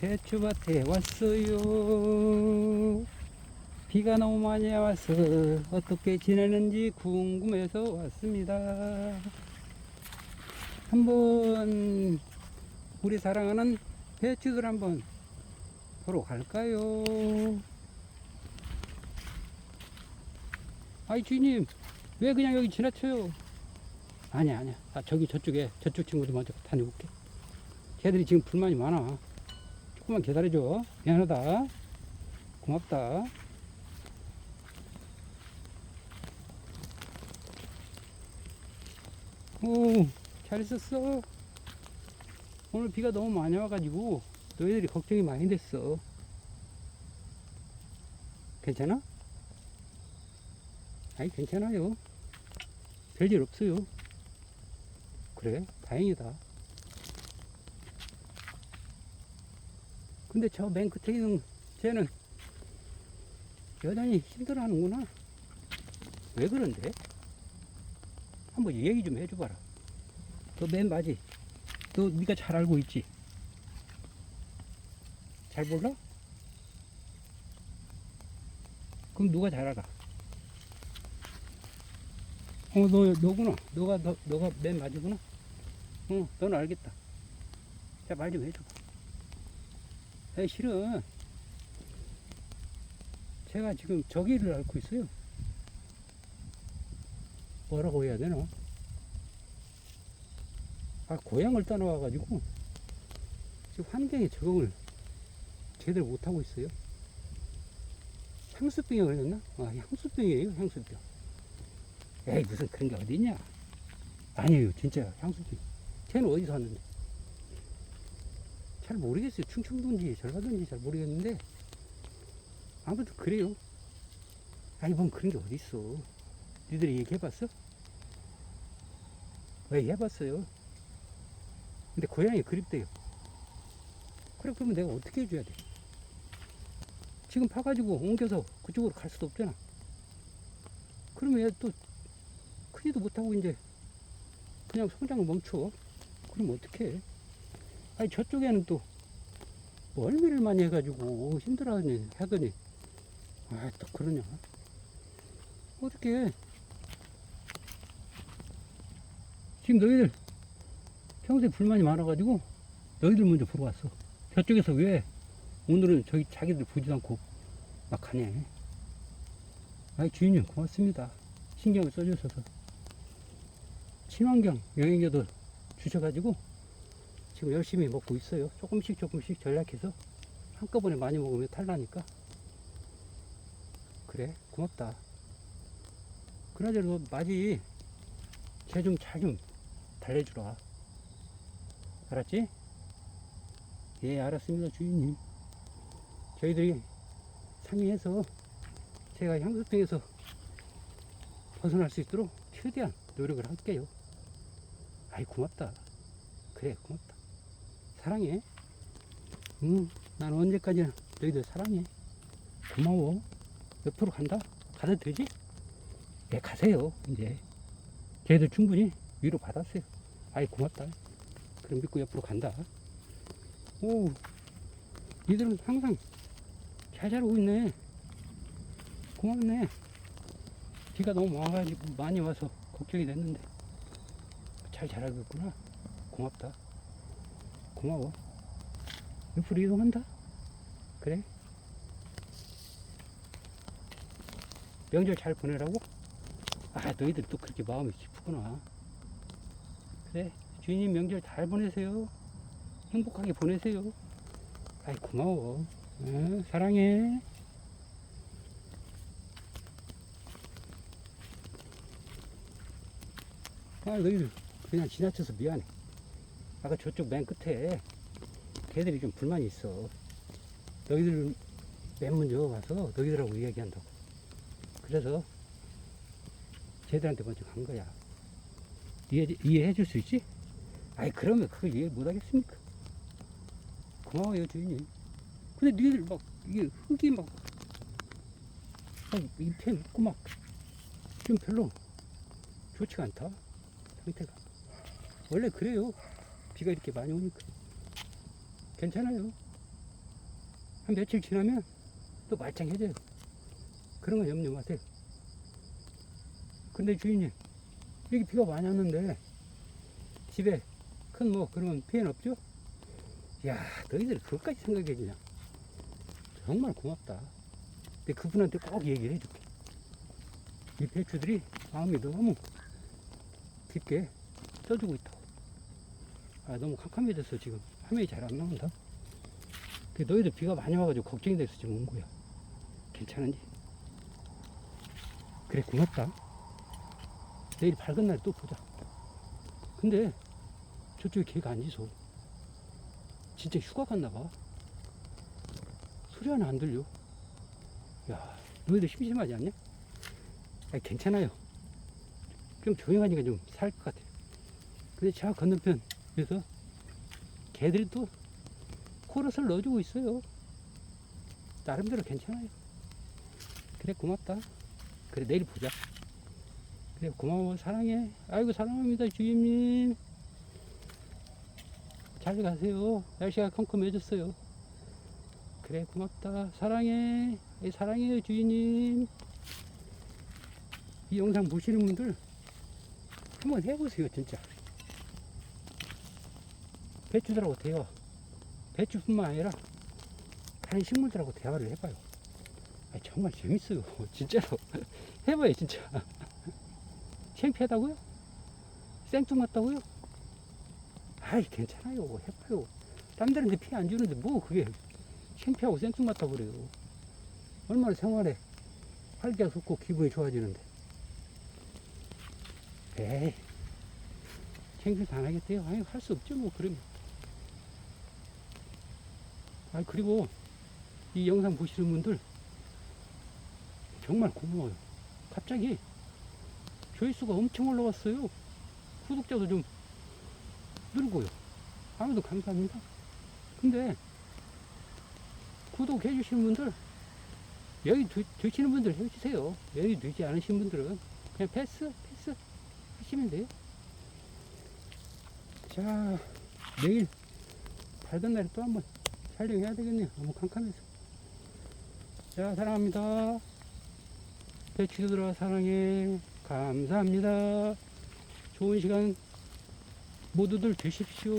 배추밭에 왔어요. 비가 너무 많이 와서 어떻게 지내는지 궁금해서 왔습니다. 한번 우리 사랑하는 배추들 한번 보러 갈까요? 아이 주인님 왜 그냥 여기 지나쳐요? 아니야 아니야 아, 저기 저쪽에 저쪽 친구들 먼저 다녀올게 걔들이 지금 불만이 많아 조금만 기다려줘. 미안하다. 고맙다. 오 잘 있었어. 오늘 비가 너무 많이 와가지고 너희들이 걱정이 많이 됐어. 괜찮아? 아니 괜찮아요. 별일 없어요. 그래 다행이다 근데 저 맨 끝에 있는 쟤는 여전히 힘들어 하는구나 왜 그런데? 한번 얘기 좀 해줘봐라 너 맨 맞이 너 네가 잘 알고 있지? 잘 몰라? 그럼 누가 잘 알아? 어, 너, 너구나. 너가, 너, 너가 맨 맞이구나. 어, 너는 알겠다. 자, 말 좀 해줘봐. 에, 실은, 제가 지금 저기를 앓고 있어요. 뭐라고 해야 되나? 아, 고향을 떠나와가지고, 지금 환경에 적응을 제대로 못하고 있어요. 향수병에 걸렸나? 아, 향수병이에요, 향수병. 에이 무슨 그런 게 어딨냐 아니에요 진짜 향수병 쟤는 어디서 왔는데 잘 모르겠어요. 충청도인지 전라도인지 잘 모르겠는데 아무튼 그래요. 아니 뭔 그런 게 어딨어. 니들이 얘기해봤어? 왜 해봤어요? 근데 고향이 그립대요. 그래 그러면 내가 어떻게 해줘야 돼? 지금 파가지고 옮겨서 그쪽으로 갈 수도 없잖아. 그러면 얘 또 크지도 못하고 이제 그냥 성장을 멈춰. 그럼 어떡해? 아니 저쪽에는 또 멀미를 많이 해가지고 힘들어하니 하더니 아또 그러냐? 어떻게? 지금 너희들 평소에 불만이 많아가지고 너희들 먼저 보러 왔어. 저쪽에서 왜 오늘은 저기 자기들 보지도 않고 막 가냐? 아이 주인님 고맙습니다. 신경을 써주셔서. 친환경 영양제도 주셔가지고 지금 열심히 먹고 있어요. 조금씩 조금씩 전략해서 한꺼번에 많이 먹으면 탈라니까. 그래, 고맙다. 그나저나 너 맞이 쟤 좀잘좀 달래주라. 알았지? 예, 알았습니다, 주인님. 저희들이 상의해서 제가 향수병에서 벗어날 수 있도록 최대한 노력을 할게요. 아이 고맙다. 그래 고맙다. 사랑해. 응, 난 언제까지나 너희들 사랑해. 고마워. 옆으로 간다. 가도 되지? 네 가세요. 이제 걔들 충분히 위로 받았어요. 아이 고맙다. 그럼 믿고 옆으로 간다. 오, 니들은 항상 잘 자라고 있네. 고맙네. 비가 너무 와가지고 많이 와서 걱정이 됐는데 잘 자라고 있구나. 고맙다. 고마워. 옆으로 이동한다. 그래. 명절 잘 보내라고? 아, 너희들 또 그렇게 마음이 깊구나. 그래. 주인님 명절 잘 보내세요. 행복하게 보내세요. 아이, 고마워. 응, 사랑해. 아, 너희들 그냥 지나쳐서 미안해. 아까 저쪽 맨 끝에 걔들이 좀 불만이 있어. 너희들 맨 먼저 가서 너희들하고 이야기한다고. 그래서 쟤들한테 먼저 간 거야. 이해, 이해해 줄 수 있지? 아이, 그러면 그걸 이해 못 하겠습니까? 고마워요, 주인님. 근데 니들 막, 이게 흙이 막, 막 잎에 묻고 막, 좀 별로 좋지가 않다. 상태가. 원래 그래요. 비가 이렇게 많이 오니까. 괜찮아요. 한 며칠 지나면 또 말짱해져요. 그런 거 염려 마세요. 근데 주인님, 여기 비가 많이 왔는데 집에 큰 뭐 그런 피해는 없죠? 야, 너희들 그것까지 생각해 주냐? 정말 고맙다. 근데 그분한테 꼭 얘기를 해줄게. 이 배추들이 마음이 너무 깊게 떠주고 있다. 아, 너무 캄캄해졌어, 지금. 화면이 잘 안 나온다. 그 너희들 비가 많이 와가지고 걱정이 돼서 지금 온 거야. 괜찮은지? 그래, 고맙다. 내일 밝은 날 또 보자. 근데 저쪽에 안 짖어. 진짜 휴가 갔나 봐. 소리 하나 안 들려. 야, 너희들 심심하지 않냐? 아니, 괜찮아요. 좀 조용하니까 좀 살 것 같아요. 근데 저 건너편 개들이 또 코러스를 넣어주고 있어요. 나름대로 괜찮아요. 그래, 고맙다. 그래, 내일 보자. 그래, 고마워. 사랑해. 아이고, 사랑합니다, 주임님. 잘 가세요. 날씨가 컴컴해졌어요. 그래, 고맙다. 사랑해. 예, 사랑해요, 주인님. 이 영상 보시는 분들 한번 해보세요, 진짜. 배추들하고 대화. 배추뿐만 아니라 다른 식물들하고 대화를 해봐요. 아, 정말 재밌어요. 진짜로. 해봐요, 진짜. 창피하다고요? 생뚱맞다고요? 아이, 괜찮아요. 해봐요. 남들한테 피해 안 주는데 뭐 그게 창피하고 생뚱맞다고 그래요. 얼마나 생활에 활기가 솟고 기분이 좋아지는데. 에이, 창피도 안 하겠대요. 아니, 할 수 없죠, 뭐, 그러면. 아 그리고 이 영상 보시는 분들 정말 고마워요. 갑자기 조회수가 엄청 올라왔어요. 구독자도 좀 늘고요. 아무도 감사합니다. 근데 구독해 주시는 분들 여기 되, 되시는 분들 해주세요. 여기 되지 않으신 분들은 그냥 패스 패스 하시면 돼요. 자 내일 밝은 날에 또 한번 촬영해야 되겠네요. 너무 캄캄해서. 자, 사랑합니다. 배추들아 사랑해. 감사합니다. 좋은 시간 모두들 되십시오.